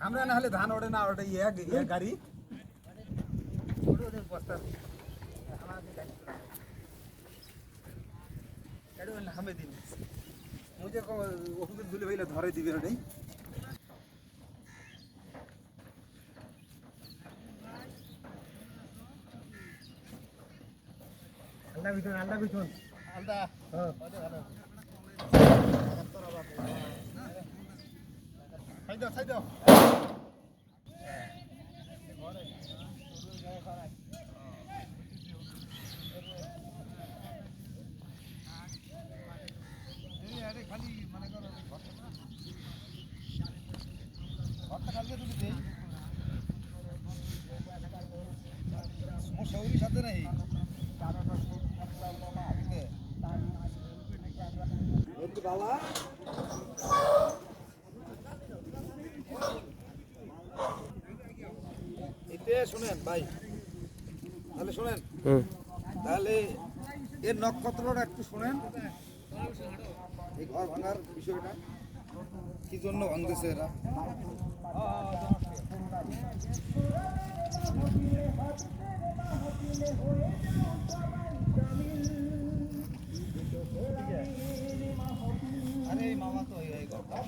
আমরা না হলে ধান ওঠে না ওঠে ইয়ে ইয়ে গাড়ি। হামে দিন? মুঝে ওষুধ ধুলে ভাইলে ধরে দিবে ওটাই আলদা বিছুন আলদা বিছুন আলদা। হ্যাঁ। খাই দাও খাই দাও। শৌরির সাথে নাই। বাবা এতে শুনেন ভাই তাহলে শুনেন। তাহলে এর নক্ষত্রটা একটু শুনেন। এই ঘর ভাঙার বিষয়টা। কি জন্য ভাঙতেছে এরা আরে মামা তো এই এই ঘরটা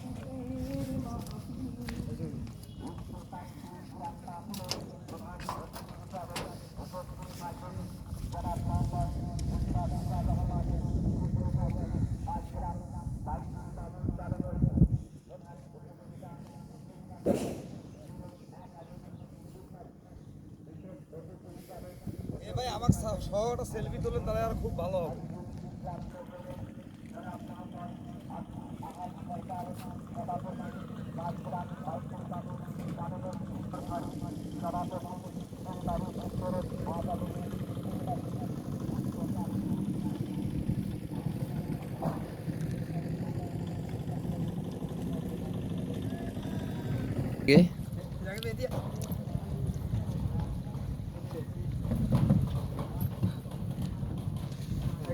এ ভাই আমাকে শহরটা সেলফি তোলেন তাহলে আর খুব ভালো হবে।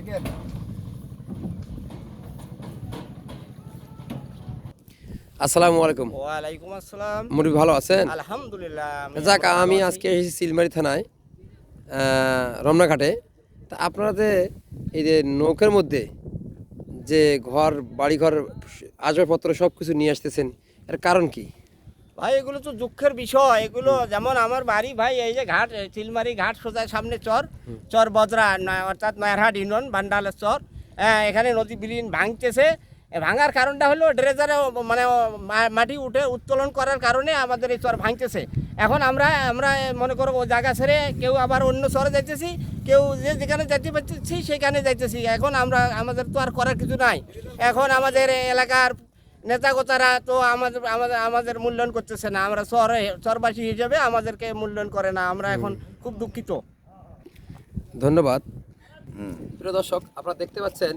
Again. আসসালামু আলাইকুম। ওয়ালাইকুম আসসালাম। মুরবি ভালো আছেন? আলহামদুলিল্লাহ যাক আমি আজকে এসেছি সিলমারি থানায় আহ, রমনাঘাটে। তা আপনারা যে এই যে নৌকার মধ্যে যে ঘর বাড়িঘর আসবাবপত্র সব কিছু নিয়ে আসতেছেন এর কারণ কি? ভাই এগুলো তো দুঃখের বিষয়। এগুলো যেমন আমার বাড়ি ভাই এই যে ঘাট চিলমারি ঘাট সোজায় সামনে চর। চর বজরা অর্থাৎ নয়ারহাট ইউনিয়ন বান্ডালের চর। হ্যাঁ, এখানে নদী বিলীন ভাঙতেছে। ভাঙার কারণটা হলো ড্রেজারে মানে মাটি উঠে উত্তোলন করার কারণে আমাদের এই চর ভাঙতেছে। এখন আমরা আমরা মনে করো ও জায়গা ছেড়ে কেউ আবার অন্য চরে যাইতেছি। কেউ যে যেখানে যাইতে পারতেছি সেখানে যাইতেছি। এখন আমরা আমাদের তো আর করার কিছু নাই। এখন আমাদের এলাকার নেতাগোতারা তো আমাদের আমাদের আমাদের মূল্যায়ন করতেছে না। আমরা শহরে শহরবাসী হিসেবে আমাদেরকে মূল্যায়ন করে না। আমরা এখন খুব দুঃখিত। ধন্যবাদ। প্রিয় দর্শক আপনারা দেখতে পাচ্ছেন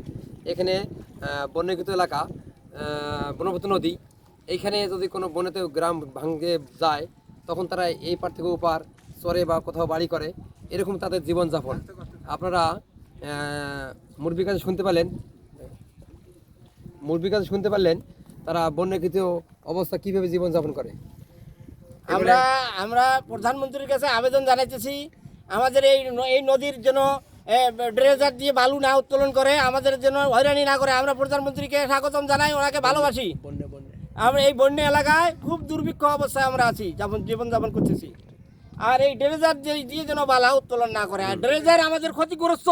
এখানে বন্যকৃত এলাকা ব্রহ্মপুত্র নদী। এইখানে যদি কোনো বনেতে গ্রাম ভাঙে যায় তখন তারা এই পার থেকে ওপার চরে বা কোথাও বাড়ি করে। এরকম তাদের জীবনযাপন। আপনারা আহ, মুরবির কাছে শুনতে পেলেন মুরবির কাছে শুনতে পারলেন? তারা বন্যকৃত অবস্থা কীভাবে জীবনযাপন করে? আমরা আমরা প্রধানমন্ত্রীর কাছে আবেদন জানাইতেছি, আমাদের এই এই নদীর জন্য ড্রেজার দিয়ে বালু না উত্তোলন করে, আমাদের জন্য হয়রানি না করে আমরা প্রধানমন্ত্রীকে স্বাগতম জানাই, ওনাকে ভালোবাসি। আমরা এই বন্যা এলাকায় খুব দুর্ভিক্ষ অবস্থায় আমরা আছি যেমন জীবনযাপন করতেছি। আর এই ড্রেজার দিয়ে যেন বালা উত্তোলন না করে, আর ড্রেজার আমাদের ক্ষতিগ্রস্ত।